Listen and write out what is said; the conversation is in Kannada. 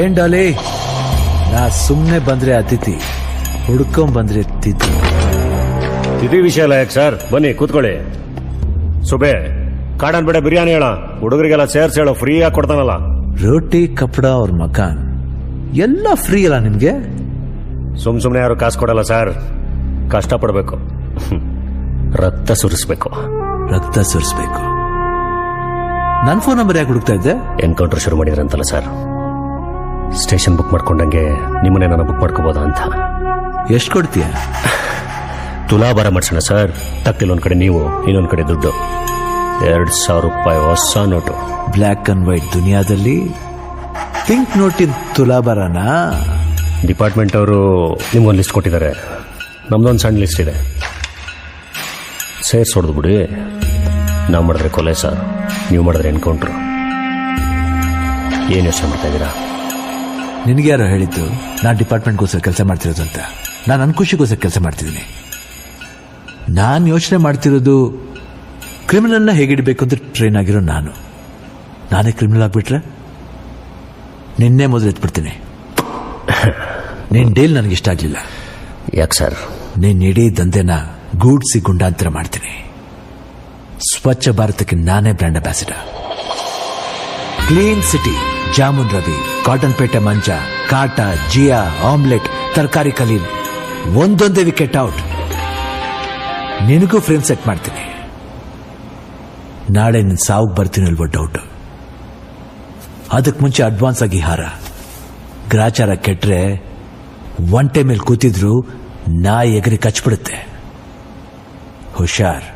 ಏನ್ ಡಾಲಿ ನಾ ಸುಮ್ನೆ ಬಂದ್ರೆ ಅತಿಥಿ ಹುಡ್ಕೊಂಡ್ ಬಂದ್ರೆ ತಿಥಿ. ತಿಥಿ ವಿಷಯ ಅಲ್ಲ ಯಾಕೆ ಸರ್? ಬನ್ನಿ ಕೂತ್ಕೊಳ್ಳಿ. ಸುಬೆ ಕಾಡನ್ ಬೇಡ ಬಿರಿಯಾನಿ ಹೇಳ ಹುಡುಗರಿಗೆಲ್ಲ ಸೇರ್ಸಿ ಹೇಳೋ ಫ್ರೀ ಆಗಿ ಕೊಡ್ತಾನಲ್ಲ. ರೋಟಿ ಕಪಡ ಅವ್ರ ಮಕಾನ್. ಎಲ್ಲ ಫ್ರೀ ಅಲ್ಲ ನಿಮ್ಗೆ? ಸುಮ್ ಸುಮ್ನೆ ಯಾರು ಕಾಸು ಕೊಡಲ್ಲ ಸರ್. ಕಷ್ಟ ಪಡ್ಬೇಕು ರಕ್ತ ಸುರಿಸ್ಬೇಕು. ರಕ್ತ ಸುರಿಸ್ಬೇಕು. ನನ್ ಫೋನ್ ನಂಬರ್ ಯಾಕೆ ಹುಡುಕ್ತಾ ಇದ್ದೆ? ಎನ್ಕೌಂಟರ್ ಶುರು ಮಾಡಿದ್ರಂತಲ್ಲ ಸರ್. ಸ್ಟೇಷನ್ ಬುಕ್ ಮಾಡ್ಕೊಂಡಂಗೆ ನಿಮ್ಮನ್ನೇ ನಾನು ಬುಕ್ ಮಾಡ್ಕೋಬೋದಾ ಅಂತ. ಎಷ್ಟು ಕೊಡ್ತೀಯ? ತುಲಾಭಾರ ಮಾಡ್ಸೋಣ ಸರ್. ತಕ್ತಿಲ್ ಒಂದ್ ಕಡೆ ನೀವು ಇನ್ನೊಂದು ಕಡೆ ದುಡ್ಡು. ಎರಡ್ ಸಾವಿರ ರೂಪಾಯಿ ಹೊಸ ನೋಟು. ಬ್ಲ್ಯಾಕ್ ಅಂಡ್ ವೈಟ್ ದುನಿಯಾದಲ್ಲಿ? ಪಿಂಕ್ ನೋಟಿನ ತುಲಾಭಾರನ ಡಿಪಾರ್ಟ್ಮೆಂಟ್ ಅವರು ನಿಮ್ಗೊಂದು ಲಿಸ್ಟ್ ಕೊಟ್ಟಿದ್ದಾರೆ. ನಮ್ದೊಂದು ಸಣ್ಣ ಲಿಸ್ಟ್ ಇದೆ. ಸೇರ್ಸ್ ಹೊಡೆದು ಬಿಡಿ. ನಾವು ಮಾಡಿದ್ರೆ ಕೊಲೆ ಸರ್. ನೀವು ಮಾಡಿದ್ರೆ ಎನ್ಕೌಂಟ್ರು ಏನು ಯೋಚನೆ ಮಾಡ್ತಾ ಇದ್ದೀರಾ? ನಿನಗೆ ಯಾರೋ ಹೇಳಿದ್ದು ನಾನು ಡಿಪಾರ್ಟ್ಮೆಂಟ್ಗೋಸ್ಕರ ಕೆಲಸ ಮಾಡ್ತಿರೋದು ಅಂತ ನಾನು ನನ್ನ ಖುಷಿಗೋಸ್ಕರ ಕೆಲಸ ಮಾಡ್ತಿದ್ದೀನಿ. ನಾನು ಯೋಚನೆ ಮಾಡ್ತಿರೋದು ಕ್ರಿಮಿನಲ್ನ ಹೇಗಿಡಬೇಕು ಅಂತ ಟ್ರೈನ್ ಆಗಿರೋ ನಾನು. ನಾನೇ ಕ್ರಿಮಿನಲ್ ಆಗಿಬಿಟ್ರೆ? ನಿನ್ನೆ ಮೊದಲು ಎತ್ಬಿಡ್ತೀನಿ. ನಿನ್ನ ಡೀಲ್ ನನಗೆ ಇಷ್ಟ ಆಗಲಿಲ್ಲ. ಯಾಕೆ ಸರ್? ನಿನ್ನ ಇಡೀ ದಂಧೆನ ಗೂಡ್ಸಿ ಗುಂಡಾಂತರ ಮಾಡ್ತೀನಿ. ಸ್ವಚ್ಛ ಭಾರತಕ್ಕೆ ನಾನೇ brand ambassador. Clean city jamun Ravi cotton ಪೇಟೆ ಮಂಚ ಕಾಟ ಜಿಯಾ ಆಮ್ಲೆಟ್ ತರಕಾರಿ ಕಲೀನ್ ಒಂದೊಂದೇ ವಿಕೆಟ್ ಔಟ್ ನಿನಗೂ ಫ್ರೇಮ್ ಸೆಟ್ ಮಾಡ್ತೀನಿ. ನಾಳೆ ನಿನ್ ಸಾವು ಬರ್ತೀನಿ ಅಲ್ವ ಡೌಟ್ ಅದಕ್ಕೆ ಮುಂಚೆ ಅಡ್ವಾನ್ಸ್ ಆಗಿ ಹಾರ. ಗ್ರಾಚಾರ ಕೆಟ್ಟರೆ ಒಂಟೆ ಮೇಲೆ ಕೂತಿದ್ರು ನಾಯಿ ಎಗರಿ ಕಚ್ಬಿಡುತ್ತೆ. ಹುಷಾರ್.